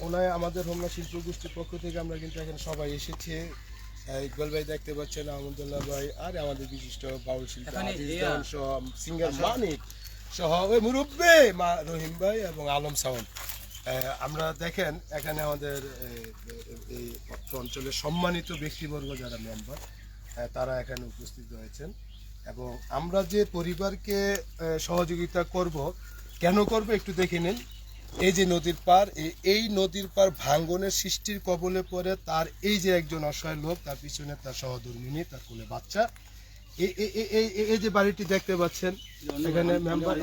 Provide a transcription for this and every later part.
ওনায় আমাদের হোমনা শিল্প গোষ্ঠীর পক্ষ থেকে আমরা কিন্তু এখানে সবাই এসেছি। ইকবাল ভাই দেখতে পাচ্ছেন আহমদুল্লাহ ভাই আর আমাদের বিশিষ্ট বাউল শিল্পী সিঙ্গার মানিক সহ ওই মুরব্বে মা রহিম ভাই এবং আলম আহ, আমরা দেখেন এখানে আমাদের এই অঞ্চলের সম্মানিত ব্যক্তিবর্গ যারা মেম্বার তারা এখানে উপস্থিত হয়েছেন। এবং আমরা যে পরিবারকে সহযোগিতা করব কেন করব একটু দেখে নিন। এই যে নদীর পার এই- নদীর পার ভাঙ্গনের সৃষ্টির কবলে পড়ে তার এই যে একজন অসহায় লোক তার পিছনে তার সহধর্মিনী তার কোলে বাচ্চা এই যে বাড়িটি দেখতে পাচ্ছেন এখানে মেম্বার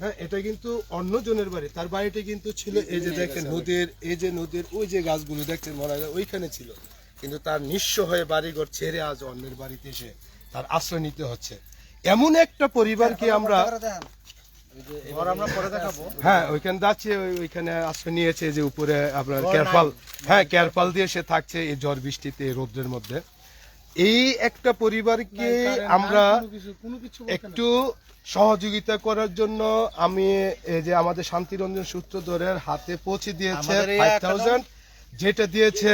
হ্যাঁ এটা কিন্তু অন্য জনের বাড়ি তার বাড়িটি কিন্তু ছিল এই যে দেখেন নদীর এই যে নদীর ওই যে গাছগুলো দেখছেন মরা যায় ওইখানে ছিল কিন্তু তার নিঃস্ব হয়ে বাড়িঘর ছেড়ে আজ অন্যের বাড়িতে এসে তার আশ্রয় নিতে হচ্ছে এমন একটা পরিবারকে আমরা হ্যাঁ ওইখানে যাচ্ছে ওই- ওইখানে আশ্রয় নিয়েছে যে উপরে আপনার ক্যারপাল। হ্যাঁ ক্যারপাল দিয়ে সে থাকছে এই ঝড় বৃষ্টিতে এই মধ্যে। এই একটা পরিবারকে আমরা একটু সহযোগিতা করার জন্য আমি এই যে আমাদের শান্তিরঞ্জন সূত্রধরের হাতে পৌঁছে দিয়েছে যেটা দিয়েছে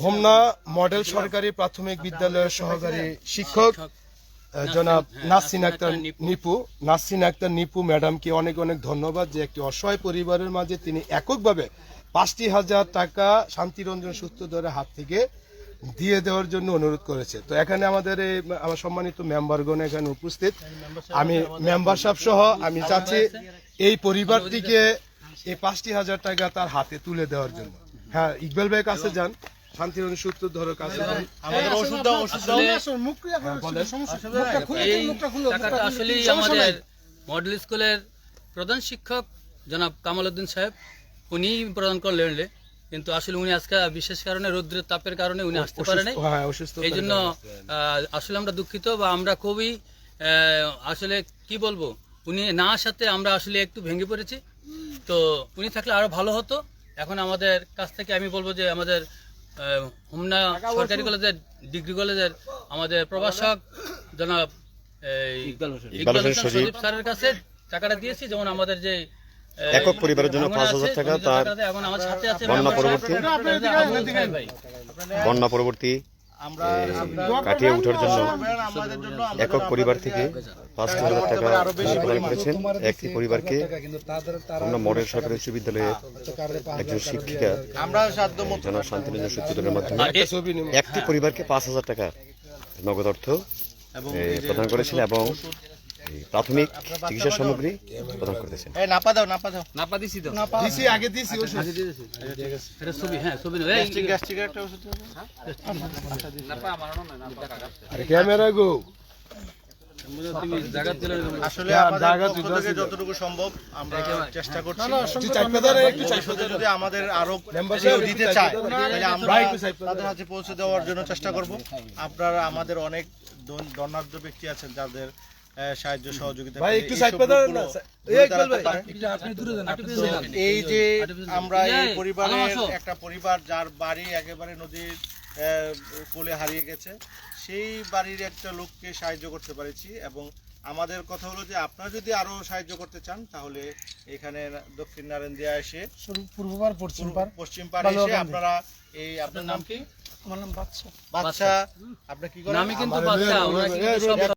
হোমনা মডেল সরকারি প্রাথমিক বিদ্যালয়ের সহকারী শিক্ষক। জনাব নাসিন আক্তার নিপু। নাসিন আক্তার নিপু ম্যাডামকে অনেক অনেক ধন্যবাদ যে একটি অসহায় পরিবারের মাঝে তিনি এককভাবে পাঁচটি হাজার টাকা শান্তিরঞ্জন সূত্রধরের হাত থেকে দিয়ে দেওয়ার জন্য অনুরোধ করেছে। তো এখানে আমাদের এই আমার সম্মানিত মেম্বারগণ এখানে উপস্থিত। আমি মেম্বারশিপ সহ আমি চাচ্ছি এই পরিবারটিকে এই পাঁচটি হাজার টাকা তার হাতে তুলে দেওয়ার জন্য। হ্যাঁ ইকবাল ভাইয়ের কাছে যান। শান্তিরঞ্জন সূত্রধরের কাছে যান আমাদের ওষুধ দাও ওষুধ দাও। হ্যাঁ, বলেন। এই টাকাটা আসলেই আমাদের মডেল স্কুলের প্রধান শিক্ষক জনাব কামাল উদ্দিন সাহেব উনি প্রদান করলেন কিন্তু আসলে উনি আজকে বিশেষ কারণে রৌদ্রের তাপের কারণে উনি আসতে পারে নাই। হ্যাঁ অসুস্থ এই জন্য আহ, আসলে আমরা দুঃখিত বা আমরা খুবই আহ, আসলে কি বলব? উনি না আসাতে আমরা আসলে একটু ভেঙে পড়েছি। তো উনি থাকলে আরও ভালো হতো। এখন আমাদের কাছ থেকে আমি বলব যে আমাদের হোমনা সরকারি কলেজের ডিগ্রি কলেজের আমাদের প্রভাষক জনাব এই, ইকবাল হোসেন। স্যারের কাছে টাকাটা দিয়েছি যেমন আমাদের যে একক পরিবারের জন্য পাঁচ হাজার টাকা তার বন্যা পরবর্তী। বন্যা পরবর্তী কাটিয়ে ওঠার জন্য একক পরিবার থেকে পাঁচ হাজার টাকা প্রদান করেছেন একটি পরিবারকে আমরা মডেল সরকারি বিশ্ববিদ্যালয়ে একজন শিক্ষিকা জনা শান্তিরঞ্জন সূত্রধরের মাধ্যমে একটি পরিবারকে পাঁচ হাজার টাকা নগদ অর্থ প্রদান করেছেন এবং প্রাথমিক চিকিৎসা সামগ্রী প্রদান করতেছেন এই নাপা দাও নাপা দাও। দিছি আগে দিছি ওষুধ। এটা ছবি হ্যাঁ ছবি নয়, এই- গ্যাস্ট্রিক গ্যাস্ট্রিক একটা ওষুধ দাও। আরে ক্যামেরা গো। আসলে হ্যাঁ, আমাদের। যতটুকু সম্ভব আমরা চেষ্টা করছি যদি আমাদের আরও দিতে চায় তাহলে আমরা। তাদের হাতে পৌঁছে দেওয়ার জন্য চেষ্টা করব। আপনারা আমাদের অনেক দন- ব্যক্তি আছেন যাদের সাহায্য সহযোগিতা ভাই একটু সাইড না এই যে আমরা এই পরিবারের একটা পরিবার যার বাড়ি একেবারে নদীর কোলে হারিয়ে গেছে সেই বাড়ির একটা লোককে সাহায্য করতে পেরেছি এবং আমাদের কথা হলো যে আপনারা যদি আরও সাহায্য করতে চান তাহলে এখানে দক্ষিণ নারেন্দিয়া এসে পূর্ববার পশ্চিম পার পশ্চিম পাড়ে এসে আপনারা এই আপনার নাম কি? আমার নাম বাদশা। আপনি কি করেন? আমি কিন্তু